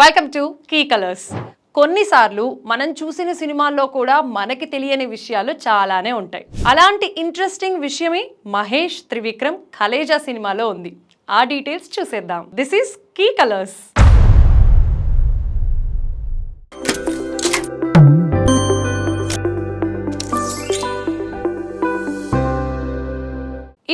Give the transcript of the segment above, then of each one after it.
Welcome to key colours కొన్నిసార్లు మనం చూసిన సినిమాల్లో కూడా మనకి తెలియని విషయాలు చాలానే ఉంటాయి. అలాంటి ఇంట్రెస్టింగ్ విషయమే మహేష్ త్రివిక్రమ్ కలేజా సినిమాలో ఉంది. ఆ డీటెయిల్స్ చూసేద్దాం. దిస్ ఈస్ కీ కలర్స్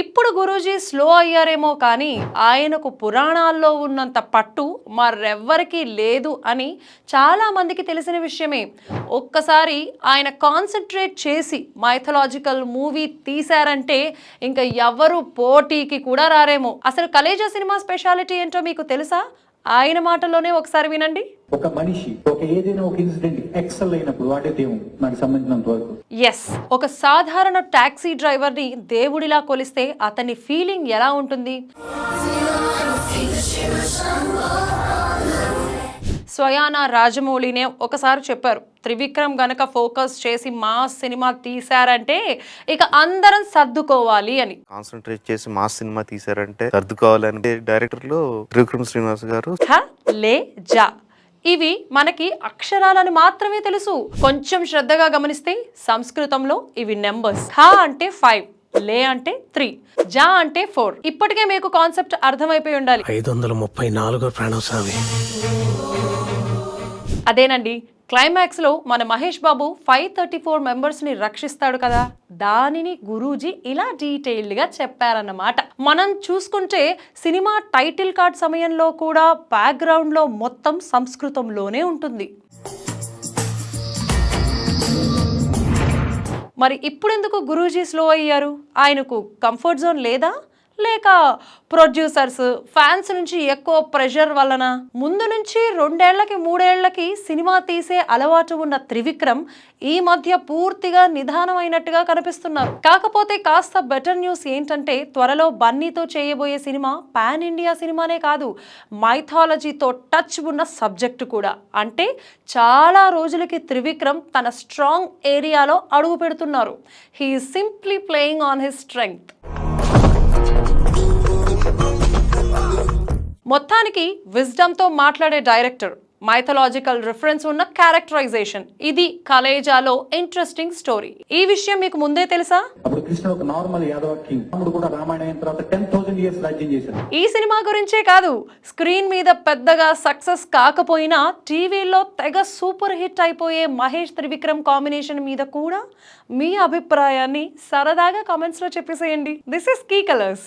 ఇప్పుడు గురూజీ స్లో అయ్యారేమో కానీ ఆయనకు పురాణాల్లో ఉన్నంత పట్టు మరెవ్వరికీ లేదు అని చాలామందికి తెలిసిన విషయమే. ఒక్కసారి ఆయన కాన్సన్ట్రేట్ చేసి మైథలాజికల్ మూవీ తీశారంటే ఇంకా ఎవరు పోటీకి కూడా రారేమో. అసలు కలేజా సినిమా స్పెషాలిటీ ఏంటో మీకు తెలుసా? ఆయన మాటల్లోనే ఒకసారి వినండి. ఒక మనిషి ఒక ఏదైనా ఒక ఇన్సిడెంట్ ఎక్సెల్ అయినప్పుడు వాడే దేవుడు నాకు సంబంధించినంత వరకు. ఎస్ ఒక సాధారణ టాక్సీ డ్రైవర్ని దేవుడిలా కొలిస్తే అతని ఫీలింగ్ ఎలా ఉంటుంది? స్వయాన రాజమౌళినే ఒకసారి చెప్పారు. త్రివిక్రమ్ గనక ఫోకస్ చేసి మా సినిమా తీశారంటే ఇక అందరం సర్దుకోవాలి అని. కాన్సన్ట్రేట్ చేసి మాస్ సినిమా తీశారంటే సర్దుకోవాలని. డైరెక్టర్లు త్రివిక్రమ్ శ్రీనివాస్ గారు. లే జా. ఇవి మనకి అక్షరాలను మాత్రమే తెలుసు. కొంచెం శ్రద్ధగా గమనిస్తే సంస్కృతంలో ఇవి నెంబర్స్. థ అంటే ఫైవ్ లే అంటే త్రీ జా అంటే ఫోర్. ఇప్పటికే మీకు కాన్సెప్ట్ అర్థమైపోయి ఉండాలి. ఐదు వందల ముప్పై నాలుగో ప్రాణం స్వామి. అదేనండి క్లైమాక్స్లో మన Mahesh Babu five thirty four మెంబర్స్ని రక్షిస్తాడు కదా. దానిని గురూజీ ఇలా డీటెయిల్డ్గా చెప్పారన్నమాట. మనం చూసుకుంటే సినిమా టైటిల్ కార్డ్ సమయంలో కూడా బ్యాక్గ్రౌండ్లో మొత్తం సంస్కృతంలోనే ఉంటుంది. మరి ఇప్పుడెందుకు గురూజీ స్లో అయ్యారు? ఆయనకు కంఫర్ట్ జోన్ లేదా? లేక ప్రొడ్యూసర్స్ ఫ్యాన్స్ నుంచి ఎక్కువ ప్రెషర్ వలన ముందు నుంచి రెండేళ్ళకి మూడేళ్ళకి సినిమా తీసే అలవాటు ఉన్న త్రివిక్రమ్ ఈ మధ్య పూర్తిగా నిదానమైనట్టుగా కనిపిస్తున్నారు. కాకపోతే కాస్త బెటర్ న్యూస్ ఏంటంటే త్వరలో బన్నీతో చేయబోయే సినిమా పాన్ ఇండియా సినిమానే కాదు మైథాలజీతో టచ్ ఉన్న సబ్జెక్టు కూడా. అంటే చాలా రోజులకి త్రివిక్రమ్ తన స్ట్రాంగ్ ఏరియాలో అడుగు పెడుతున్నారు. He simply playing on his strength. మొత్తానికి విజ్డమ్తో మాట్లాడే డైరెక్టర్ మైథలాజికల్ రిఫరెన్స్ ఉన్న క్యారెక్టరైజేషన్ ఇది కలేజాలో ఇంట్రెస్టింగ్ స్టోరీ ఈ విషయం మీకు ముందే తెలుసా? అప్పుడు కృష్ణుడు ఒక నార్మల్ యాదవ కింగ్ కూడా రామాయణం అయిన తర్వాత టెన్ థౌసండ్ ఇయర్స్ రాజ్యం చేశాడు. ఈ సినిమా గురించే కాదు స్క్రీన్ మీద పెద్దగా సక్సెస్ కాకపోయినా టీవీలో తెగ సూపర్ హిట్ అయిపోయే మహేష్ త్రివిక్రమ్ కాంబినేషన్ మీద కూడా మీ అభిప్రాయాన్ని సరదాగా కామెంట్స్లో చెప్పేసేయండి. This is key colours